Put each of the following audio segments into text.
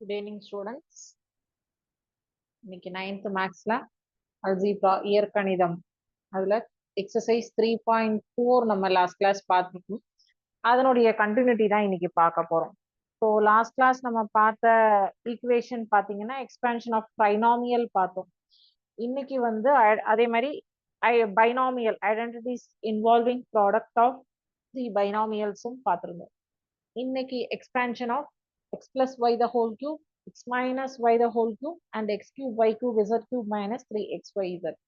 Good evening students இன்னைக்கு ninth மேக்ஸ்ல algebra இயற்கணிதம். அதுல எக்ஸசைஸ் த்ரீ பாயிண்ட் ஃபோர் நம்ம லாஸ்ட் கிளாஸ் பார்த்துருக்கோம். அதனுடைய கண்டினியூட்டி தான் இன்னைக்கு பார்க்க போறோம். ஸோ லாஸ்ட் கிளாஸ் நம்ம பார்த்த ஈக்குவேஷன் பார்த்தீங்கன்னா எக்ஸ்பேன்ஷன் ஆஃப் ட்ரைனாமியல் பார்த்தோம். இன்னைக்கு வந்து அதே மாதிரி binomial identities involving product of three பைனாமியல்ஸும் பார்த்துருந்தோம். இன்னைக்கு expansion of X plus Y the whole cube X minus Y the whole cube and X cube Y cube Z cube minus three X Y Z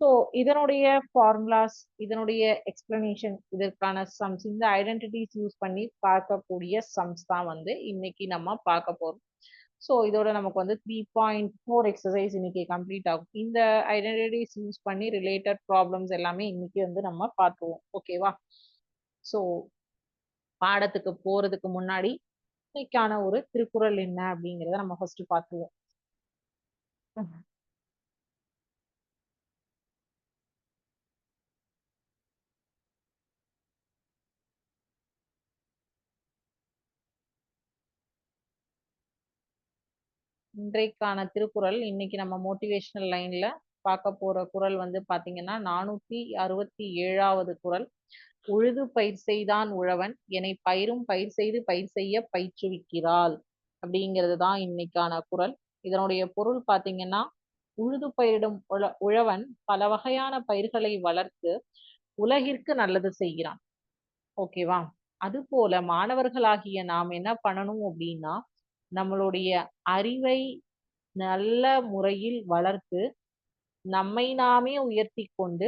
so இதனுடைய formulas இதனுடைய explanation இதற்கான sums இந்த identities use பண்ணி பார்க்கக்கூடிய sums தான் வந்து இன்னைக்கு நம்ம பார்க்க போறோம். ஸோ இதோட நமக்கு வந்து த்ரீ பாயிண்ட் ஃபோர் எக்ஸசைஸ் இன்னைக்கு கம்ப்ளீட் ஆகும். இந்த ஐடென்டிட்டிஸ் யூஸ் பண்ணி ரிலேட்டட் ப்ராப்ளம்ஸ் எல்லாமே இன்னைக்கு வந்து நம்ம பார்த்துருவோம். ஓகேவா ஸோ பாடத்துக்கு போறதுக்கு முன்னாடி இன்னைக்கான ஒரு திருக்குறள் என்ன அப்படிங்கிறத நம்ம ஃபர்ஸ்ட் பார்த்துருவோம். இன்றைக்கான திருக்குறள் இன்னைக்கு நம்ம மோட்டிவேஷனல் லைன்ல பார்க்க போற குறள் வந்து பாத்தீங்கன்னா நானூத்தி அறுபத்தி ஏழாவது குறள். உழுது பயிர் செய்தான் உழவன் என்னை பயிரும் பயிர் செய்து பயிர் செய்ய பயிற்றுவிக்கிறாள் அப்படிங்கிறது தான் இன்னைக்கான குரல். இதனுடைய பொருள் பாத்தீங்கன்னா உழுது பயிரிடும் உழ உழவன் பல வகையான பயிர்களை வளர்த்து உலகிற்கு நல்லது செய்கிறான். ஓகேவா? அது போல மாணவர்களாகிய நாம் என்ன பண்ணணும் அப்படின்னா நம்மளுடைய அறிவை நல்ல முறையில் வளர்த்து நம்மை நாமே உயர்த்தி கொண்டு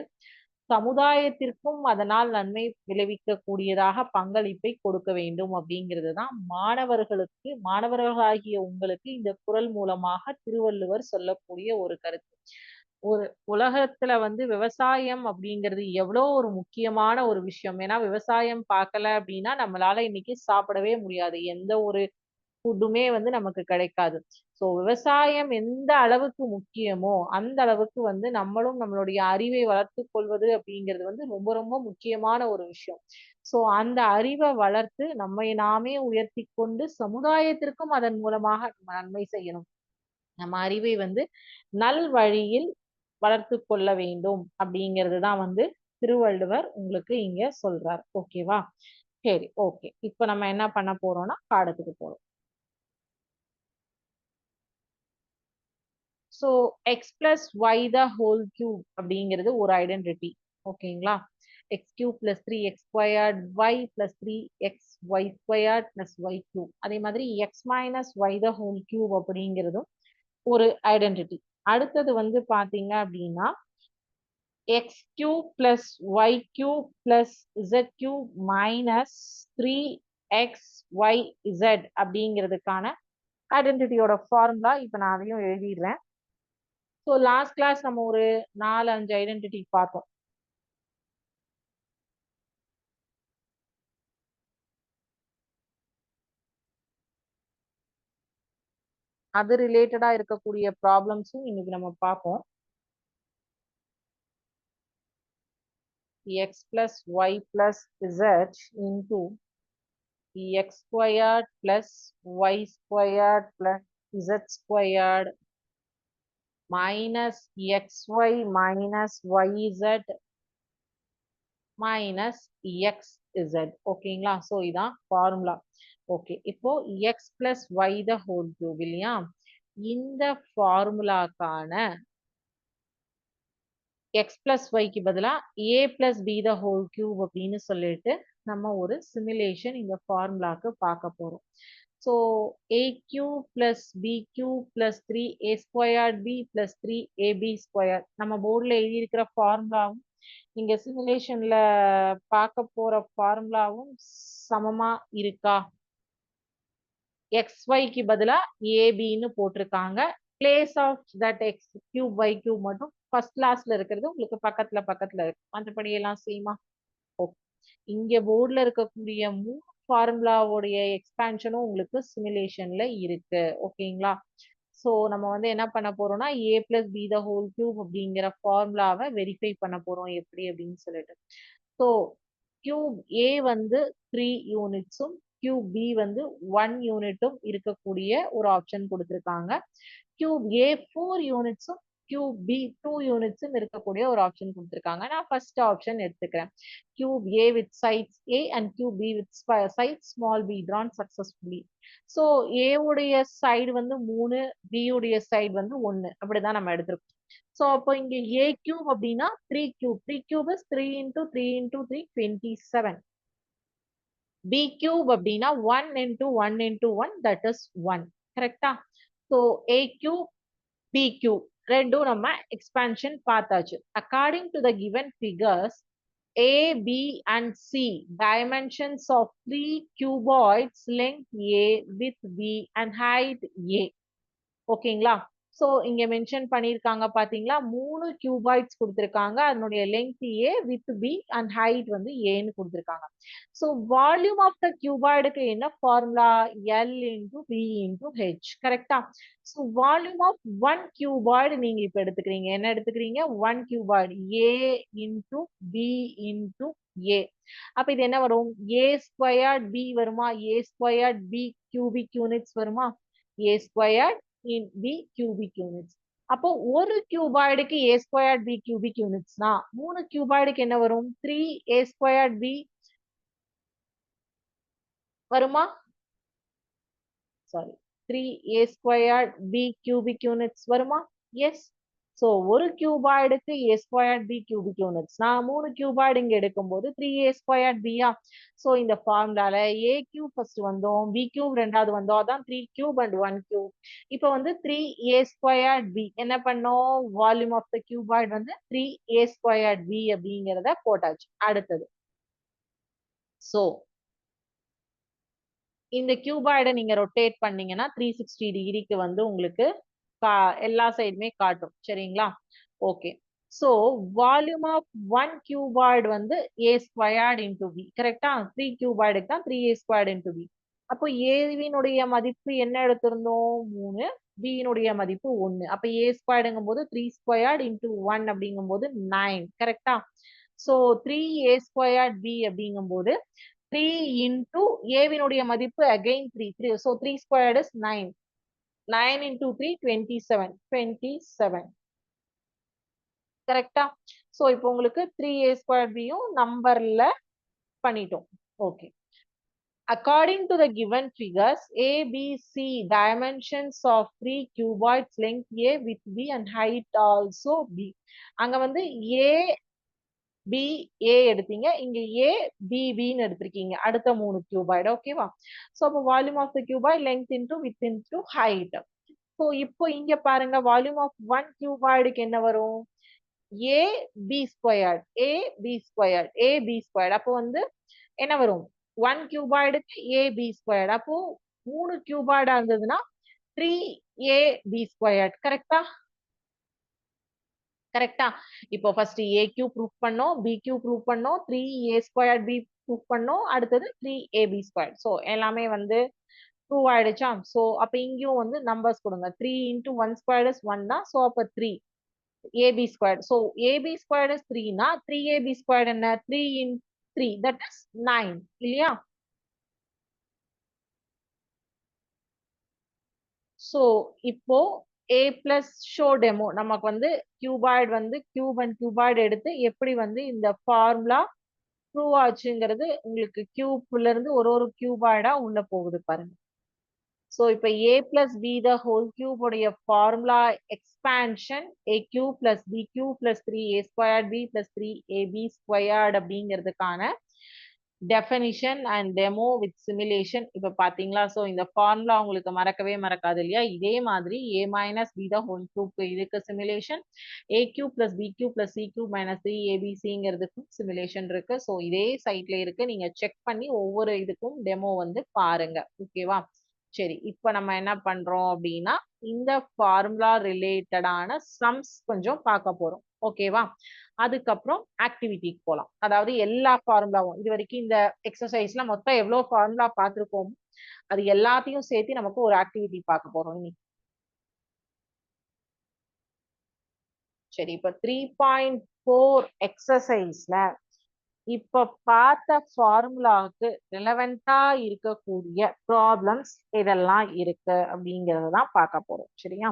சமுதாயத்திற்கும் அதனால் நன்மை விளைவிக்கக்கூடியதாக பங்களிப்பை கொடுக்க வேண்டும் அப்படிங்கிறது தான் மாணவர்களுக்கு மாணவர்களாகிய உங்களுக்கு இந்த குரல் மூலமாக திருவள்ளுவர் சொல்லக்கூடிய ஒரு கருத்து. ஒரு உலகத்துல வந்து விவசாயம் அப்படிங்கிறது எவ்வளோ ஒரு முக்கியமான ஒரு விஷயம். ஏன்னா விவசாயம் பார்க்கல அப்படின்னா நம்மளால இன்னைக்கு சாப்பிடவே முடியாது. எந்த ஒரு ஃபுட்டுமே வந்து நமக்கு கிடைக்காது. ஸோ விவசாயம் எந்த அளவுக்கு முக்கியமோ அந்த அளவுக்கு வந்து நம்மளும் நம்மளுடைய அறிவை வளர்த்து கொள்வது அப்படிங்கிறது வந்து ரொம்ப ரொம்ப முக்கியமான ஒரு விஷயம். ஸோ அந்த அறிவை வளர்த்து நம்மை நாமே உயர்த்தி கொண்டு சமுதாயத்திற்கும் அதன் மூலமாக நன்மை செய்யணும். நம்ம அறிவை வந்து நல் வழியில் வளர்த்து கொள்ள வேண்டும் அப்படிங்கிறது தான் வந்து திருவள்ளுவர் உங்களுக்கு இங்க சொல்றார். ஓகேவா சரி ஓகே இப்போ நம்ம என்ன பண்ண போறோம்னா பாடத்துக்கு போறோம். So X plus Y the whole cube அப்படிங்கிறது ஒரு ஐடென்டிட்டி ஓகேங்களா X cube plus three X squared Y plus three X Y squared plus Y cube அதே மாதிரி X minus Y the whole cube அப்படிங்கிறதும் ஒரு ஐடென்டிட்டி அடுத்தது வந்து பார்த்தீங்க அப்படின்னா X cube plus Y cube plus Z cube minus three X Y Z அப்படிங்கிறதுக்கான ஐடென்டிட்டியோட ஃபார்முலா இப்போ நான் அதையும் எழுதிடுறேன். ஸோ லாஸ்ட் கிளாஸ் நம்ம ஒரு நாலு அஞ்சு ஐடென்டிட்டி பார்த்தோம். அது ரிலேட்டடா இருக்கக்கூடிய ப்ராப்ளம்ஸும் இன்னைக்கு நம்ம பார்ப்போம். X plus y plus z into x squared plus y squared plus z squared minus xy minus yz minus xz ஓகேங்களா ஸோ இதான் ஃபார்முலா ஓகே இப்போ X plus Y the whole cube இல்லையா? இந்த ஃபார்முலாக்கான எக்ஸ் பிளஸ் ஒய்க்கு பதிலாக A plus B the whole cube அப்படின்னு சொல்லிட்டு நம்ம ஒரு சிமுலேஷன் இந்த ஃபார்முலாக்கு பார்க்க போறோம். So A cube plus B cube plus three A squared B plus three AB square நம்ம போர்டில் எழுதியிருக்கிற ஃபார்முலாவும் இங்க சிமுலேஷன்ல பார்க்க போற ஃபார்முலாவும் சமமா இருக்கா? எக்ஸ் ஒய்க்கு பதிலா ஏபின்னு போட்டிருக்காங்க. Place of that X cube Y cube மட்டும் ஃபர்ஸ்ட் கிளாஸ்ல இருக்கிறது உங்களுக்கு பக்கத்துல பக்கத்துல இருக்கு மற்றபடி எல்லாம் சேமா ஓகே இங்க போர்டில் இருக்கக்கூடிய மூணு ஃபார்முலாவுடைய எக்ஸ்பேன்ஷனும் உங்களுக்கு சிமுலேஷன்ல இருக்கு. ஓகேங்களா? ஸோ நம்ம வந்து என்ன பண்ண போறோம்னா A plus B the whole cube அப்படிங்கிற ஃபார்முலாவை வெரிஃபை பண்ண போறோம். எப்படி அப்படின்னு சொல்லிட்டு. ஸோ கியூப் ஏ வந்து த்ரீ யூனிட்ஸும் கியூப் பி வந்து ஒன் யூனிட்டும் இருக்கக்கூடிய ஒரு ஆப்ஷன் கொடுத்துருக்காங்க. கியூப் ஏ ஃபோர் யூனிட்ஸும் கியூப் பி டூ யூனிட்ஸும் இருக்கக்கூடிய ஒரு ஆப்ஷன் கொடுத்துருக்காங்க. நான் ஃபர்ஸ்ட் ஆப்ஷன் எடுத்துக்கிறேன். Cube A with sides A and cube B with side small B drawn successfully so ஏவுடைய side வந்து மூணு பியுடைய சைடு வந்து ஒன்னு அப்படிதான் நம்ம எடுத்திருக்கோம். ஸோ அப்போ இங்கே ஏ கியூப் அப்படின்னா three cube three cube is three into three into three twenty seven B cube அப்படின்னா one into one into one that is one கரெக்டா so A cube B cube ரெண்டும் நம்ம எக்ஸ்பான்ஷன் பார்த்தாச்சு according to the given figures A, B, and C dimensions of three cuboids length A with B and height A. ஓகேங்களா so இங்க mention பண்ணியிருக்காங்க பாத்தீங்களா? மூணு cuboids கொடுத்துருக்காங்க. அதனுடைய length A with B and height வந்து ஏன்னு கொடுத்துருக்காங்க. ஸோ வால்யூம் ஆஃப் த கியூபாய்டுக்கு என்ன formula L into B into H கரெக்டா so volume of one cuboid நீங்க இப்ப எடுத்துக்கிறீங்க. என்ன எடுத்துக்கிறீங்க? One cuboid A into B into A அப்ப இது என்ன வரும்? ஏ ஸ்கொயர்ட் பி வருமா? A squared B cubic units வருமா? A squared in the cubic units. அப்போ ஒரு கியூபாய்டுக்கு ஏ ஸ்கொயர்ட் பி கியூபிக் யூனிட்ஸ்னா மூணு கியூபாய்டுக்கு என்ன வரும்? த்ரீ ஏ ஸ்கொயர்ட் பி வருமா? Sorry three A squared B cubic units வருமா? எஸ் ஸோ ஒரு கியூபாய்டுக்கு A square B cubic units நான் மூணு கியூபாய்டு இங்க எடுக்கும்போது த்ரீ ஏ ஸ்கொயர் பியா ஸோ இந்த ஃபார்முலால ஏ கியூப் ஃபர்ஸ்ட் வந்தோம் பி கியூப் ரெண்டாவது வந்தோம். அதான் three cube and one cube இப்போ வந்து த்ரீ ஏ ஸ்கொயர் பி என்ன பண்ணோம்? வால்யூம் ஆஃப் த கியூபாய்டு வந்து த்ரீ ஏ ஸ்கொயர் பி அப்படிங்கிறத போட்டாச்சு. அடுத்தது. ஸோ இந்த கியூபாய்டை நீங்க ரொட்டேட் பண்ணீங்கன்னா த்ரீ சிக்ஸ்டி டிகிரிக்கு வந்து உங்களுக்கு கா எல்லா சைடுமே காட்டும். சரிங்களா? Okay so volume of one cuboid வந்து ஏ ஸ்கொயர்ட் இன்டூ பி கரெக்டா த்ரீ கியூபாய்டுக்கு தான் three A squared into B அப்போ ஏவினுடைய மதிப்பு என்ன எடுத்திருந்தோம்? மூணு. பியினுடைய மதிப்பு ஒன்னு அப்ப ஏ ஸ்கொயர்டுங்கும் போது த்ரீ ஸ்கொயர்ட் இன்டூ ஒன் அப்படிங்கும் போது நைன் கரெக்டா so three A squared B அப்படிங்கும் போது த்ரீ இன்டூ ஏவினுடைய மதிப்பு again three three so three squared is nine nine into three twenty seven twenty seven கரெக்டா ஸோ இப்போ உங்களுக்கு த்ரீ ஏ ஸ்கொயர் பியும் நம்பர்ல பண்ணிட்டோம் okay According to the given figures, A, B, C dimensions of three cuboids length A with B and height also B. அங்க வந்து A, B A எடுத்தீங்க. இங்க ஏ பி பின்னு எடுத்திருக்கீங்க. அடுத்த மூணு கியூபாய்டு ஓகேவா ஸோ அப்போ volume of the cuboid length into width into height so இப்போ இங்க பாருங்க வால்யூம் ஆஃப் ஒன் கியூபாய்டுக்கு என்ன வரும்? A b squared a b squared a b squared அப்போ வந்து என்ன வரும்? ஒன் கியூபாய்டுக்கு ஏ பி ஸ்கொயர்ட் அப்போ மூணு கியூபாய்டா இருந்ததுன்னா த்ரீ ஏ பி ஸ்கொயர்ட் கரெக்டா கரெக்டா இப்போ ஃபர்ஸ்ட் ஏ கியூ ப்ரூவ் பண்ணோம் பி கியூ ப்ரூவ் பண்ணோம் three a square b prove பண்ணோம் அடுத்தது த்ரீ ஏபி ஸ்கொயர் ஸோ எல்லாமே வந்து ப்ரூவ் ஆயிடுச்சா? ஸோ அப்போ இங்கேயும் வந்து நம்பர்ஸ் கொடுங்க. Three into one square is one தான். ஸோ அப்போ three a b square so a b square is த்ரீனா three AB square என்ன? Three in three that is nine இல்லையா? ஸோ இப்போ ஏ பிளஸ் ஷோ டெமோ நமக்கு வந்து cuboid வந்து cube and cuboid எடுத்து எப்படி வந்து இந்த ஃபார்முலா ப்ரூவ் ஆச்சுங்கிறது உங்களுக்கு கியூப்ல இருந்து ஒரு ஒரு கியூபாய்டா உள்ள போகுது பாருங்க. ஸோ இப்போ a plus b the whole cube formula expansion a cube plus b cube plus three a squared b plus three a b squared அப்படிங்கிறதுக்கான definition and demo with simulation இப்போ பார்த்தீங்களா ஸோ இந்த ஃபார்முலா உங்களுக்கு மறக்கவே மறக்காது இல்லையா? இதே மாதிரி ஏ மைனஸ் பி தான் ஹோல் கியூப் இதுக்கு simulation a cube plus b cube plus c cube minus three ஏபிசிங்கிறதுக்கும் simulation இருக்கு. ஸோ இதே சைட்ல இருக்கு. நீங்க செக் பண்ணி ஒவ்வொரு இதுக்கும் டெமோ வந்து பாருங்க. ஓகேவா சரி. இப்போ நம்ம என்ன பண்றோம் அப்படின்னா இந்த ஃபார்முலா ரிலேட்டடான சம்ஸ் கொஞ்சம் பார்க்க போறோம். ஓகேவா அதுக்கப்புறம் ஆக்டிவிட்டிக்கு போகலாம் அதாவது எல்லா ஃபார்முலாவும் இது வரைக்கும் இந்த எக்ஸசைஸ்ல மொத்தம் எவ்வளோ ஃபார்முலா பார்த்துருக்கோம் அது எல்லாத்தையும் சேர்த்து நமக்கு ஒரு ஆக்டிவிட்டி பார்க்க போறோம் இன்னைக்கு சரி இப்ப த்ரீ பாயிண்ட் ஃபோர் எக்ஸசைஸ்ல இப்ப பார்த்த ஃபார்முலாவுக்கு ரிலவெண்டா இருக்கக்கூடிய ப்ராப்ளம்ஸ் இதெல்லாம் இருக்கு அப்படிங்கறத தான் பார்க்க போறோம். சரியா?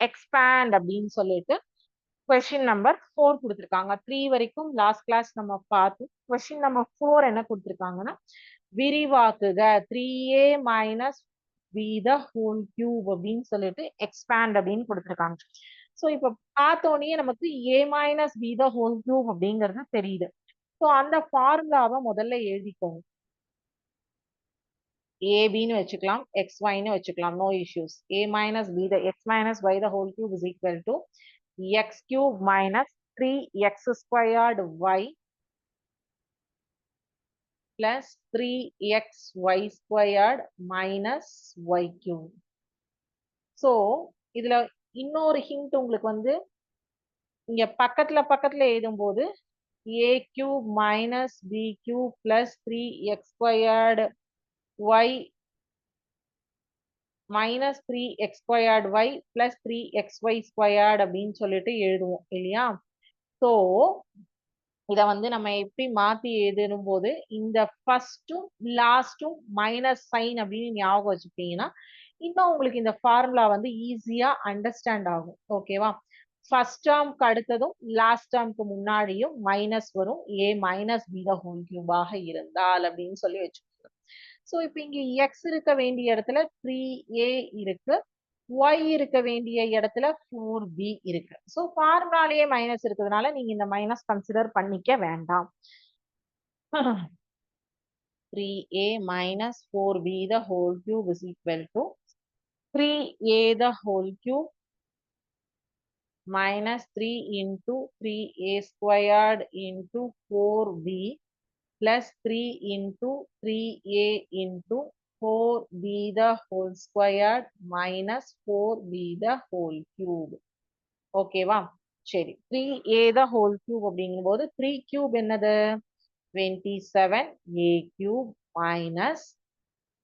எக்ஸ்பேண்ட் அப்படின்னு சொல்லிட்டு கொஸ்டின் நம்பர் ஃபோர் கொடுத்துருக்காங்க. த்ரீ வரைக்கும் லாஸ்ட் கிளாஸ் நம்ம பார்த்தோம் கொஸ்டின் நம்பர் ஃபோர் என்ன கொடுத்துருக்காங்கன்னா விரிவாக்குக. Three a minus b the whole cube அப்படின்னு சொல்லிட்டு எக்ஸ்பேண்ட் அப்படின்னு கொடுத்துருக்காங்க. ஸோ இப்போ பார்த்தோன்னே நமக்கு a minus b the whole cube அப்படிங்கிறது தெரியுது. ஸோ அந்த ஃபார்முலாவை முதல்ல எழுதிக்கோங்க. ஏபின்னு வச்சுக்கலாம். எக்ஸ் ஒய்னு வச்சுக்கலாம். No issues a minus b the x minus y the whole cube is equal to x cube minus three x squared y plus three x y squared minus y cube so இதுல இன்னொரு hint உங்களுக்கு வந்து இங்க பக்கத்துல பக்கத்துல எழுதும்போது a cube minus b cube plus 3x squared y minus 3x squared y plus 3xy squared அப்படின்னு சொல்லிட்டு எழுதுவோம் இல்லையா? ஸோ இத வந்து நம்ம எப்படி மாத்தி எழுதணும் போது இந்த ஃபர்ஸ்டும் லாஸ்டும் மைனஸ் சைன் அப்படின்னு ஞாபகம் வச்சுக்கிட்டீங்கன்னா இன்னும் உங்களுக்கு இந்த ஃபார்முலா வந்து ஈஸியா அண்டர்ஸ்டாண்ட் ஆகும் ஓகேவா ஃபர்ஸ்ட் டேர்ம்க்கு அடுத்ததும் லாஸ்ட் டேர்ம்க்கு முன்னாடியும் மைனஸ் வரும் a minus b the whole கியூபாக இருந்தால் அப்படின்னு சொல்லி வச்சுக்கோங்க ஸோ இப்போ இங்க எக்ஸ் இருக்க வேண்டிய இடத்துல த்ரீ ஏ இருக்கு. ஒய் இருக்க வேண்டிய இடத்துல ஃபோர் பி இருக்கு. ஸோ ஃபார்முலாலேயே மைனஸ் இருக்கிறதுனால நீங்க இந்த மைனஸ் கன்சிடர் பண்ணிக்க வேண்டாம். Three a minus four b the whole cube is equal to three a the whole cube minus 3 into 3a squared into 4b plus 3 into 3a into 4b the whole squared minus 4b the whole cube. ஓகேவா சரி. Three a the whole cube அப்படிங்கும்போது three cube என்னது? Twenty seven a cube minus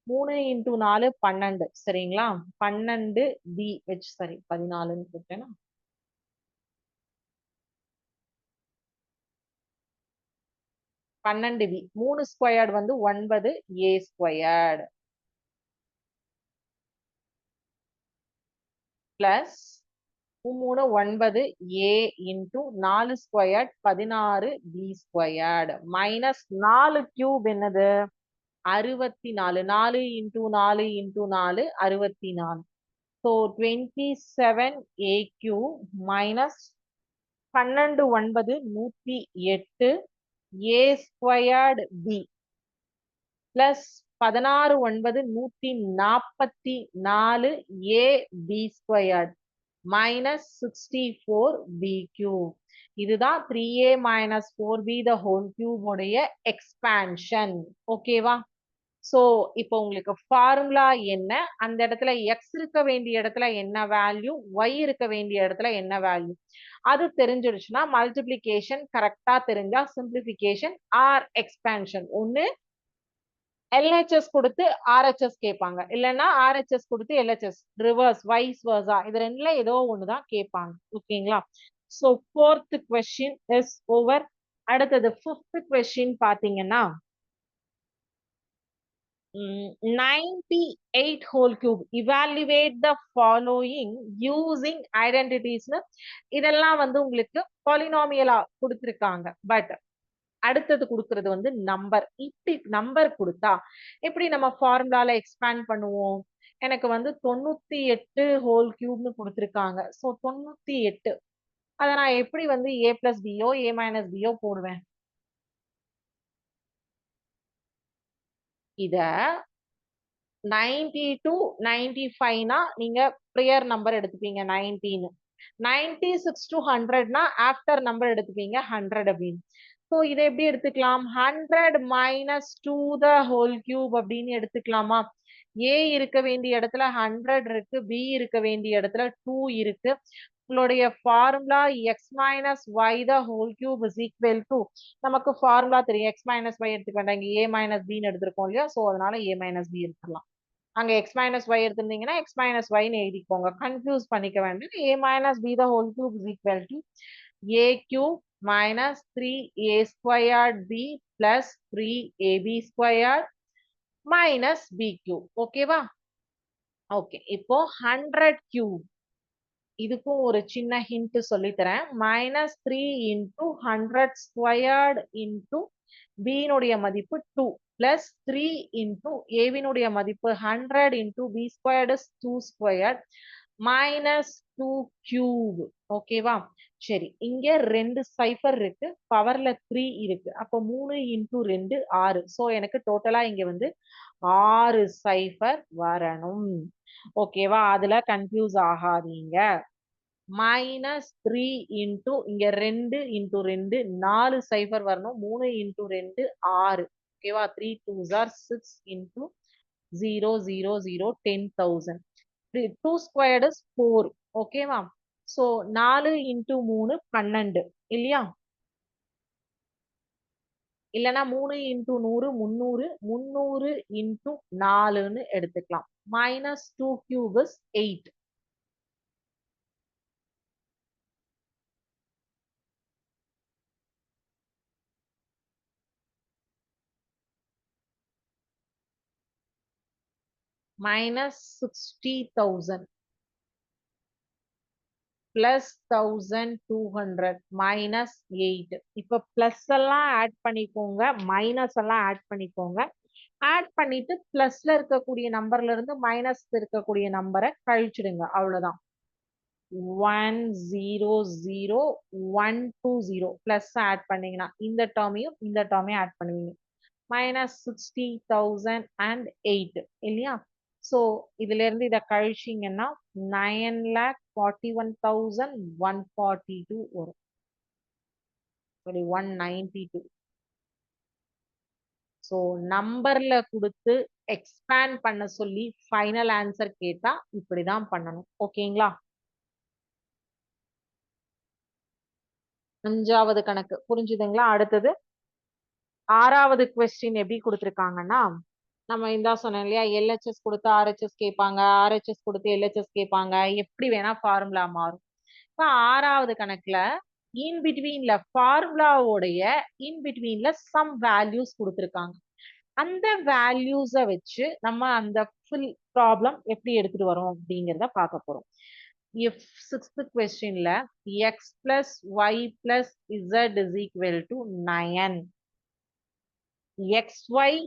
மூணு into நாலு பன்னெண்டு. சரிங்களா? பன்னெண்டு B வச்சு சரி பதினாலுன்னு போட்டேன்னா பன்னெண்டு வி. மூணு ஸ்கொயர்டு வந்து ஒன்பது ஏ ஸ்கொயர்டு பிளஸ் மூணு ஒன்பது ஏ இன்டூ நாலு ஸ்கொயர்ட் பதினாறு பி ஸ்கொயர்டு மைனஸ் நாலு கியூப் என்னது? அறுபத்தி நாலு நாலு இன்டூ நாலு இன்டூ நாலு அறுபத்தி நாலு so twenty seven a cube minus பன்னெண்டு ஒன்பது நூற்றி எட்டு ஏ ஸ்கொயர்டு பி பிளஸ் பதினாறு ஒன்பது நூத்தி நாற்பத்தி நாலு a b squared minus sixty four b cube இதுதான் three a minus four b the whole cube expansion ஓகேவா ஸோ இப்போ உங்களுக்கு ஃபார்முலா என்ன? அந்த இடத்துல எக்ஸ் இருக்க வேண்டிய இடத்துல என்ன வேல்யூ ஒய் இருக்க வேண்டிய இடத்துல என்ன வேல்யூ அது தெரிஞ்சிடுச்சுன்னா மல்டிபிளிகேஷன் கரெக்டா தெரிஞ்சா சிம்பிளிஃபிகேஷன் ஆர் எக்ஸ்பேன்ஷன் ஒன்று எல்ஹெச்எஸ் கொடுத்து ஆர்ஹெச்எஸ் கேட்பாங்க. இல்லைன்னா ஆர்ஹெச்எஸ் கொடுத்து எல்ஹெச்எஸ் ரிவர்ஸ் வைஸ் வர்ஸா இது ரெண்டுல ஏதோ ஒன்று தான் கேட்பாங்க. ஓகேங்களா? So fourth question is over அடுத்தது ஃபிஃப்த் கொஸ்டின் பார்த்தீங்கன்னா 98 whole cube. Evaluate the following using identities இதெல்லாம் வந்து உங்களுக்கு பாலினாமியலா கொடுத்துருக்காங்க. பட் அடுத்தது கொடுக்கறது வந்து நம்பர் இப்படி நம்பர் குடுத்தா இப்படி நம்ம ஃபார்முலால எக்ஸ்பேண்ட் பண்ணுவோம்? எனக்கு வந்து தொண்ணூத்தி எட்டு ஹோல் கியூப்னு கொடுத்துருக்காங்க. ஸோ தொண்ணூத்தி எட்டு. அதை நான் எப்படி வந்து ஏ பிளஸ் பியோ ஏ மைனஸ் பியோ போடுவேன்? இத நைன்டி டு நைன்டி ஃபைவ்னா நீங்க ப்ரேயர் நம்பர் எடுத்துப்பீங்க நைன்டீன் நைன்டி சிக்ஸ் டு ஹண்ட்ரட்னா ஆஃப்டர் நம்பர் எடுத்துப்பீங்க ஹண்ட்ரட் அப்படின்னு. ஸோ இதை எப்படி எடுத்துக்கலாம்? Hundred minus two the whole cube அப்படின்னு எடுத்துக்கலாமா? ஏ இருக்க வேண்டிய இடத்துல ஹண்ட்ரட் இருக்கு பி இருக்க வேண்டிய இடத்துல டூ இருக்கு. உங்களுடைய formula x minus y the whole cube is equal to நமக்கு ஃபார்முலா தெரியும். எக்ஸ் மைனஸ் ஒய் எடுத்துக்க வேண்டாம். இங்கே ஏ மைனஸ் பின்னு எடுத்திருக்கோம் இல்லையா? ஸோ அதனால ஏ மைனஸ் பி எடுத்துக்கலாம். அங்க எக்ஸ் மைனஸ் ஒய் எடுத்திருந்தீங்கன்னா எக்ஸ் மைனஸ் ஒய்னு எழுதிக்கோங்க. கன்ஃபியூஸ் பண்ணிக்க வேண்டாம். A minus b the whole cube is equal to a cube minus 3a squared b plus 3ab squared minus b cube ஓகேவா ஓகே இப்போ ஹண்ட்ரட் கியூப் இதுக்கும் ஒரு சின்ன ஹிண்ட் சொல்லித்தரேன் minus three into hundred squared into பியினுடைய மதிப்பு two plus three into ஏவினுடைய மதிப்பு hundred into b squared two squared minus two cube ஓகேவா சரி இங்க ரெண்டு சைஃபர் இருக்கு. பவர்ல த்ரீ இருக்கு. அப்போ மூணு இன்டூ ரெண்டு ஆறு. ஸோ எனக்கு டோட்டலா இங்க வந்து ஆறு சைஃபர் வரணும். ஓகேவா அதுல கன்ஃபியூஸ் ஆகாதீங்க. மைனஸ் த்ரீ இன்டூ இங்க ரெண்டு இன்டூ ரெண்டு நாலு சைஃபர் வரணும். மூணு இன்டூ ரெண்டு ஆறு. ஓகேவா three two jar six into zero zero zero ten thousand two squared four ஓகேவா ஸோ நாலு இன்டூ மூணு பன்னெண்டு. இல்லையா? இல்லைன்னா மூணு இன்டூ நூறு முந்நூறு முந்நூறு இன்டூ நாலுன்னு எடுத்துக்கலாம். Minus two cube is eight minus 60,000 plus thousand two hundred minus eight இப்போ ப்ளஸ் எல்லாம் ஆட் பண்ணிக்கோங்க மைனஸ் எல்லாம் ஆட் பண்ணிக்கோங்க. ஆட் பண்ணிட்டு பிளஸ்ல இருக்கக்கூடிய நம்பர்ல இருந்து மைனஸ் இருக்கக்கூடிய நம்பரை கழிச்சிடுங்க. அவ்வளோதான் one zero zero one two zero plus add பண்ணீங்கன்னா இந்த டேர்மையும் இந்த டேர்மையும் ஆட் பண்ணுவீங்க. Minus sixty thousand and eight இல்லையா? ஸோ இதுல இருந்து இதை கழிச்சிங்கன்னா nine lakh forty one thousand one forty two வரும். Sorry one ninety two so நம்பர்ல கொடுத்து எக்ஸ்பேண்ட் பண்ண சொல்லி ஃபைனல் ஆன்சர் கேட்டா இப்படிதான் பண்ணணும். ஓகேங்களா? அஞ்சாவது கணக்கு. புரிஞ்சுதுங்களா? அடுத்தது ஆறாவது கொஸ்டின் எப்படி கொடுத்துருக்காங்கன்னா நம்ம இந்தா சொன்னோம் இல்லையா? எல்ஹெச்எஸ் கொடுத்து ஆர்ஹெச்எஸ் கேட்பாங்க. ஆர்ஹெச்எஸ் கொடுத்து எல்ஹெச்எஸ் கேட்பாங்க. எப்படி வேணா ஃபார்முலா மாறும். இப்போ ஆறாவது கணக்குல இன் பிட்வீன்ல ஃபார்முலாவோடைய இன் பிட்வீன்ல சம் வேல்யூஸ் கொடுத்துருக்காங்க. அந்த வேல்யூஸை வச்சு நம்ம அந்த ஃபுல் ப்ராப்ளம் எப்படி எடுத்துட்டு வரோம் அப்படிங்கிறத பார்க்க போறோம். இஃப் சிக்ஸ்த் கொஸ்டின்ல x plus y plus z is equal to nine x y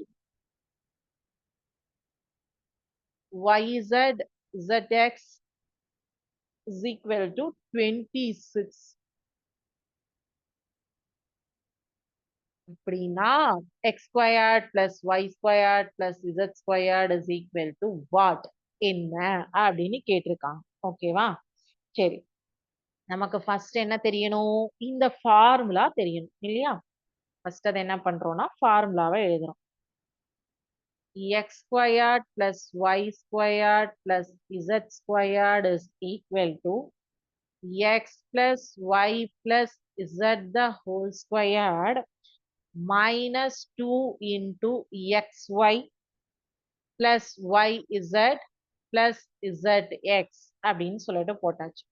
yz zx is equal to 26 அப்படின்னா எக்ஸ் ஸ்கொயர்ட் plus y ஸ்கொயர்ட் plus z squared is equal to what என்ன? அப்படின்னு கேட்டிருக்காங்க ஓகேவா சரி. நமக்கு ஃபர்ஸ்ட் என்ன தெரியணும்? இந்த ஃபார்முலா தெரியணும் இல்லையா? ஃபர்ஸ்ட் அதை என்ன பண்றோம்னா ஃபார்முலாவை எழுதுறோம். X squared plus y squared plus z squared is equal to x plus y plus z the whole squared minus two into x y yz y zx plus z x அப்படின்னு சொல்லிட்டு போட்டாச்சு.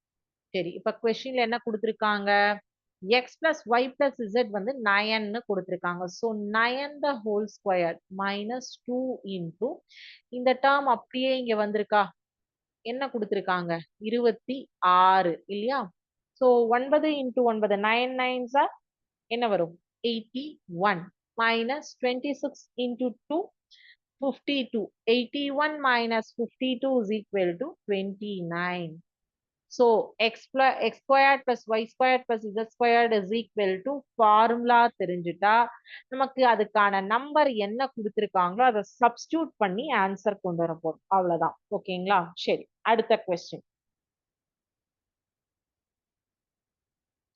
சரி இப்ப கொஸ்டின்ல என்ன கொடுத்துருக்காங்க? X plus y plus z வந்து நயன்னு கொடுத்துருக்காங்க. So nine the whole square minus two into இந்த டேர்ம் அப்படியே இங்கே வந்திருக்கா? என்ன கொடுத்துருக்காங்க? இருபத்தி ஆறு இல்லையா? ஸோ ஒன்பது இன்டூ ஒன்பது நைன் நைன்ஸா என்ன வரும்? Eighty one minus twenty six into two fifty two eighty one minus fifty two is equal to twenty nine So x, x squared plus y squared plus z squared is equal to formula தெரிஞ்சுட்டா? நமக்கு அதுக்கான number என்ன கொடுத்துருக்காங்களோ அதை substitute பண்ணி answer கொண்டு வர போறோம். அவ்வளவுதான். ஓகேங்களா? சரி. அடுத்த கொஸ்டின்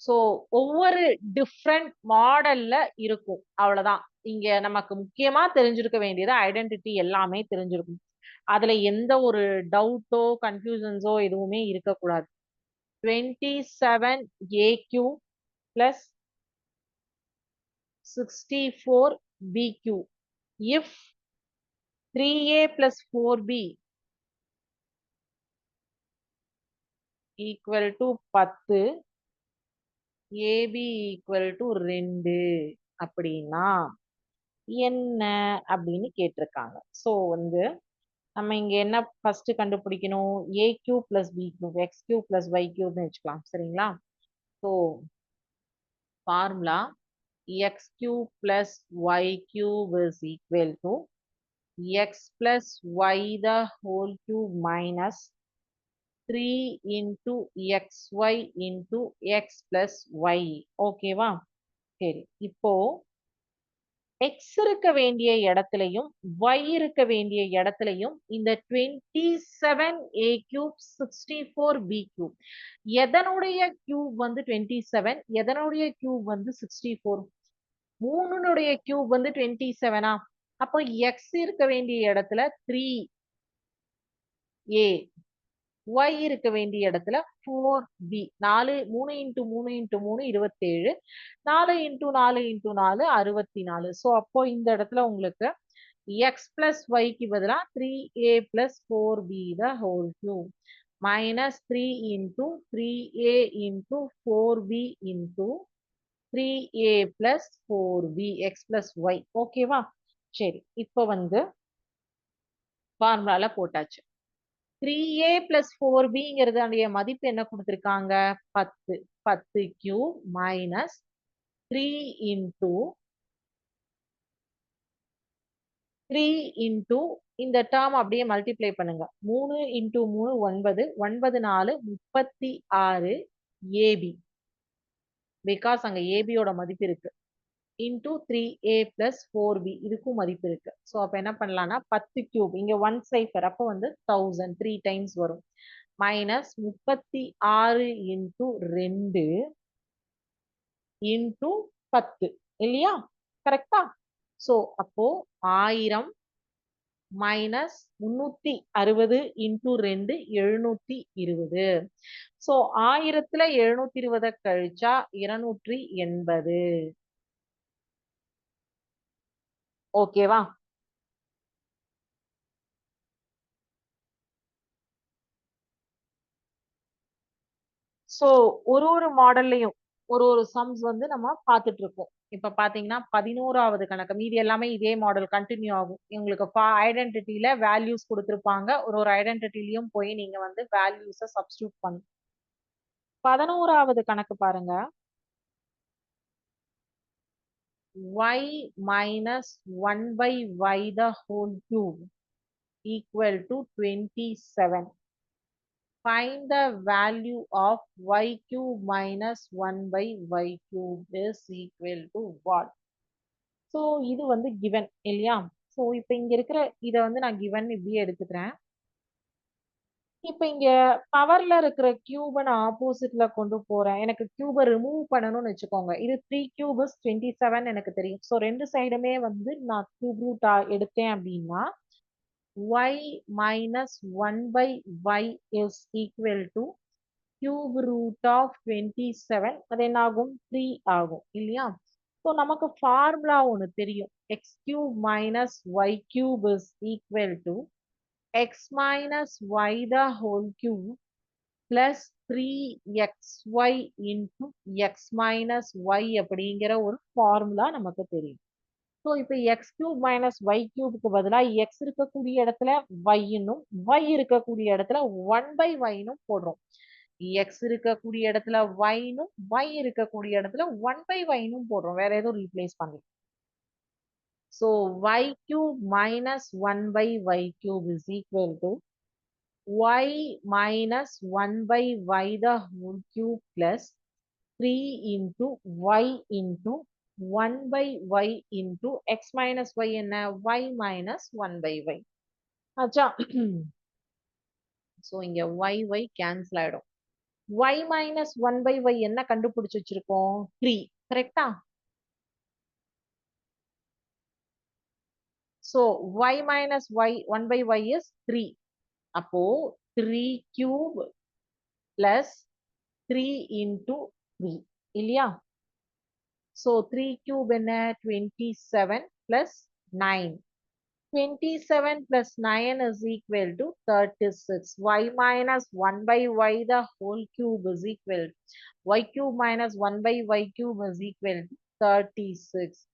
ஸோ ஒவ்வொரு டிஃப்ரெண்ட் மாடல்ல இருக்கும். அவ்வளவுதான். இங்க நமக்கு முக்கியமா தெரிஞ்சிருக்க வேண்டியது ஐடென்டிட்டி எல்லாமே தெரிஞ்சிருக்கும். அதுல எந்த ஒரு டவுட்டோ கன்ஃபியூசன்ஸோ எதுவுமே இருக்கக்கூடாது. Twenty seven a cube plus sixty four b cube if three a plus four b equal to பத்து ஏபி ஈக்குவல் டு ரெண்டு அப்படின்னா என்ன அப்படின்னு கேட்டிருக்காங்க. ஸோ வந்து நம்ம இங்க என்ன ஃபர்ஸ்ட் கண்டுபிடிக்கணும்? A cube plus b cube x cube plus y கியூப்னு வச்சுக்கலாம் சரிங்களா? So formula x cube plus y cube is equal to x plus y the whole cube minus three into x y into x plus y ஓகேவா சரி. இப்போ X இருக்க வேண்டிய இடத்துலையும் Y இருக்க வேண்டிய இடத்துலையும் இந்த twenty seven a cube sixty four b cube எதனுடைய கியூப் வந்து டுவெண்ட்டி செவன் எதனுடைய கியூப் வந்து சிக்ஸ்டி ஃபோர் மூணுனுடைய கியூப் வந்து டுவெண்ட்டி செவனா அப்போ எக்ஸ் இருக்க வேண்டிய இடத்துல த்ரீ ஏ ஒய் இருக்க வேண்டிய இடத்துல ஃபோர் பி நாலு மூணு இன்ட்டு மூணு இன்ட்டு மூணு இருபத்தேழு. நாலு இன்ட்டு நாலு இன்ட்டு நாலு அறுபத்தி நாலு ஸோ அப்போ இந்த இடத்துல உங்களுக்கு எக்ஸ் பிளஸ் ஒய்க்கு பதிலாக three a plus four b the whole cube minus three into three a into four b into three a plus four b x plus y ஓகேவா சரி. இப்போ வந்து ஃபார்முலால போட்டாச்சு. த்ரீ ஏ பிளஸ் ஃபோர் பிங்கிறதுடைய மதிப்பு என்ன கொடுத்துருக்காங்க? பத்து. பத்து cube minus three into three into இந்த டேர்ம் அப்படியே மல்டிப்ளை பண்ணுங்க. மூணு இன்டூ மூணு ஒன்பது. ஒன்பது நாலு முப்பத்தி ஆறு ஏபி பிகாஸ் அங்க ஏபியோட மதிப்பு இருக்கு. Into three a plus four b இதுக்கும் மதிப்பு இருக்கு. ஸோ அப்போ என்ன பண்ணலாம்னா பத்து கியூப் இங்கே ஒன் சைஃபர் அப்போ வந்து தௌசண்ட் த்ரீ டைம்ஸ் வரும். மைனஸ் முப்பத்தி ஆறு இன்டூ ரெண்டு இன்டூ பத்து. இல்லையா? கரெக்டா ஸோ அப்போ ஆயிரம் மைனஸ் முன்னூத்தி அறுபது இன்டூ ரெண்டு எழுநூத்தி இருபது. ஸோ ஆயிரத்துல எழுநூத்தி இருபதை கழிச்சா இருநூற்றி எண்பது. ஓகேவா ஸோ ஒரு ஒரு மாடல்லையும் ஒரு ஒரு சம்ஸ் வந்து நம்ம பார்த்துட்டு இருக்கோம் இப்ப பாத்தீங்கன்னா பதினோராவது கணக்கு. மீதி எல்லாமே இதே மாடல் கண்டினியூ ஆகும். உங்களுக்கு ஐடென்டிட்டியில வேல்யூஸ் கொடுத்துருப்பாங்க. ஒரு ஒரு ஐடென்டிட்டிலையும் போய் நீங்க வந்து வேல்யூஸை சப்ஸ்டியூட் பண்ணும் பதினோராவது கணக்கு பாருங்க. Y minus 1 by y the whole cube equal to 27. Find the value of y cube minus 1 by y cube is equal to what? So இது வந்து கிவன் இல்லையா ஸோ இப்போ இங்க இருக்கிற இதை வந்து நான் கிவன் இப்படியே எடுத்துக்கிறேன் இப்போ இங்க பவர்ல இருக்கிற கியூப நான் ஆப்போசிட்ல கொண்டு போறேன். எனக்கு கியூப ரிமூவ் பண்ணணும்னு வச்சுக்கோங்க. இது த்ரீ கியூபஸ் டுவெண்ட்டி செவன் எனக்கு தெரியும். ஸோ ரெண்டு சைடுமே வந்து நான் கியூப் ரூட் எடுத்தேன் அப்படின்னா y minus one by y is equal to cube root of twenty seven அது என்ன ஆகும் த்ரீ ஆகும். இல்லையா? ஸோ நமக்கு ஃபார்முலா ஒன்று தெரியும். X cube minus y cube is equal to x minus y the whole cube plus 3xy into x minus y அப்படிங்கிற ஒரு ஃபார்முலா நமக்கு தெரியும். ஸோ இப்போ எக்ஸ் கியூப் மைனஸ் ஒய் கியூபுக்கு பதிலாக எக்ஸ் இருக்கக்கூடிய இடத்துல ஒய்னும் ஒய் இருக்கக்கூடிய இடத்துல ஒன் பை ஒய்னும் போடுறோம். எக்ஸ் இருக்கக்கூடிய இடத்துல ஒய்னும் ஒய் இருக்கக்கூடிய இடத்துல ஒன் பை ஒய்னும் போடுறோம். வேற எதுவும் ரீப்ளேஸ் பண்ணல. So y cube minus 1 by y cube is equal to y minus 1 by y the whole cube plus 3 into y into 1 by y into x minus y என்ன y minus 1 by y ஆச்சா so இங்க y y cancel ஆயிடும் y minus 1 by y என்ன கண்டுபிடிச்சு வச்சிருக்கோம் 3 கரெக்டா So y minus y 1 by y is 3. அப்போ 3 cube plus 3 into 3 இல்லையா? So 3 cube என்ன 27 plus 9. 27 plus 9 is equal to 36. y minus 1 by y the whole cube is equal. y cube minus 1 by y cube is equal to 36.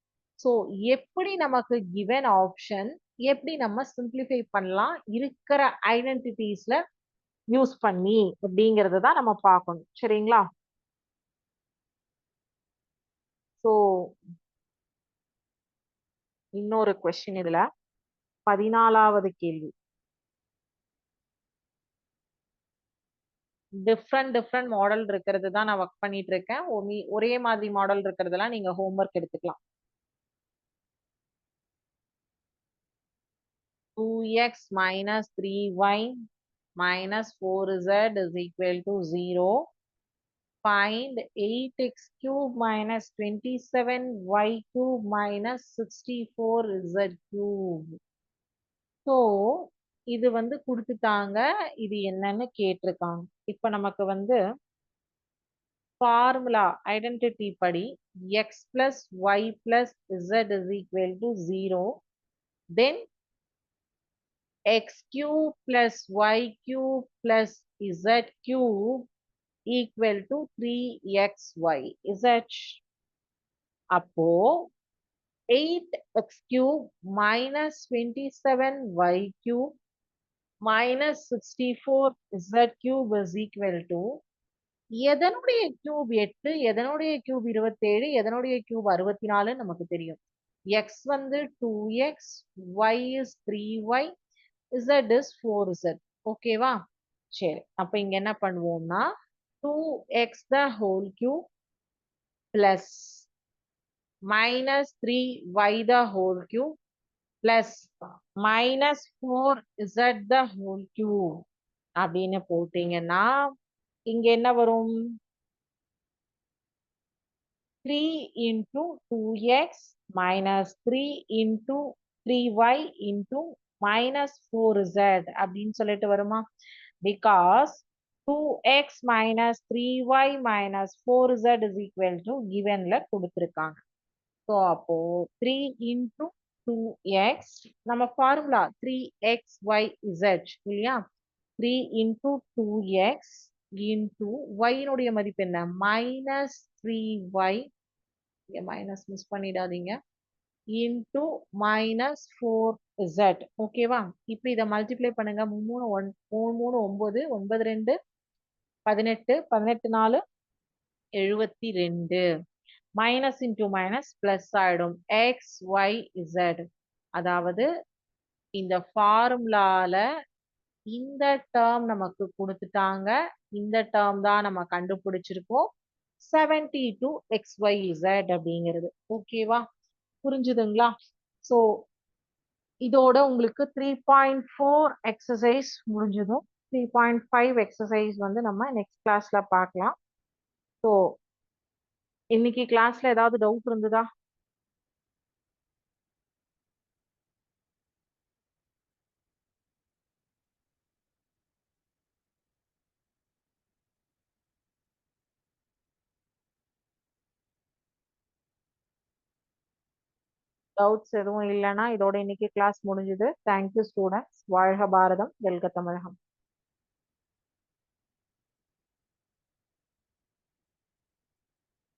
So எப்படி நமக்கு given option எப்படி நம்ம simplify பண்ணலாம் இருக்கிற ஐடென்டிட்டிஸ்ல use பண்ணி அப்படிங்கறத தான் நம்ம பார்க்கணும். சரிங்களா? ஸோ இன்னொரு கொஸ்டின் இதுல. பதினாலாவது கேள்வி. டிஃப்ரெண்ட் டிஃப்ரெண்ட் மாடல் இருக்கிறது தான் நான் ஒர்க் பண்ணிட்டு இருக்கேன். ஒரே மாதிரி மாடல் இருக்கிறதெல்லாம் நீங்க ஹோம்ஒர்க் எடுத்துக்கலாம். Two x minus three minus 4z is equal to 0. Find 8x cube minus 27y cube minus 64z cube. So, இது வந்து கொடுத்துட்டாங்க இது என்னன்னு கேட்டிருக்காங்க இப்ப நமக்கு வந்து ஃபார்முலா ஐடென்டிட்டி படி x plus y plus z is equal to zero then x cube plus y cube plus z cube equal to 3xy. Is that அப்போ 8x cube minus 27y cube minus 64z cube is equal to எதனுடைய cube எட்டு எதனுடைய cube இருபத்தேழு எதனுடைய cube அறுபத்தி நாலு நமக்கு தெரியும் எக்ஸ் வந்து two x y is three y z is 4z ஓகேவா சரி அப்ப இங்க என்ன பண்ணுவோம்னா 2x the whole cube plus minus 3y the whole cube plus minus 4z the whole cube அப்படின்னு போட்டீங்கன்னா இங்க என்ன வரும் 3 into 2x minus 3 into 3y minus minus 4z அப்படின்னு சொல்லிட்டு வருமா? Because 2x minus 3y minus 4z is equal to givenல கொடுத்திருக்காங்க. So அப்போ 3 into 2x நம்ம ஃபார்முலா 3xyz இல்லையா? 3 into 2x into y னுடைய மதிப்பு என்ன? Minus three y minus miss பண்ணிடாதீங்க. இன்டூ மைனஸ் ஃபோர் இசட் ஓகேவா இப்போ இதை மல்டிப்ளை பண்ணுங்க. மூணு ஒன் மூணு மூணு ஒன்பது ஒன்பது ரெண்டு பதினெட்டு பதினெட்டு நாலு எழுபத்தி ரெண்டு மைனஸ் இன்டூ மைனஸ் பிளஸ் ஆயிடும். எக்ஸ் ஒய் இசட் அதாவது இந்த ஃபார்முலால இந்த டேர்ம் நமக்கு கொடுத்துட்டாங்க. இந்த டேர்ம் தான் நம்ம கண்டுபிடிச்சிருக்கோம். Seventy two x y z அப்படிங்கிறது. ஓகேவா புரிஞ்சுதுங்களா? ஸோ இதோட உங்களுக்கு த்ரீ பாயிண்ட் ஃபோர் எக்ஸசைஸ் முடிஞ்சதும் த்ரீ பாயிண்ட் ஃபைவ் எக்ஸசைஸ் வந்து நம்ம நெக்ஸ்ட் கிளாஸ்ல பார்க்கலாம். ஸோ இன்னைக்கு கிளாஸ்ல ஏதாவது டவுட் இருந்ததா? டவுட்ஸ் எதுவும் இல்லைன்னா இதோட இன்னைக்கு கிளாஸ் முடிஞ்சுது. தேங்க்யூ ஸ்டூடெண்ட்ஸ் வாழ்க பாரதம். வெல்க தமிழகம்.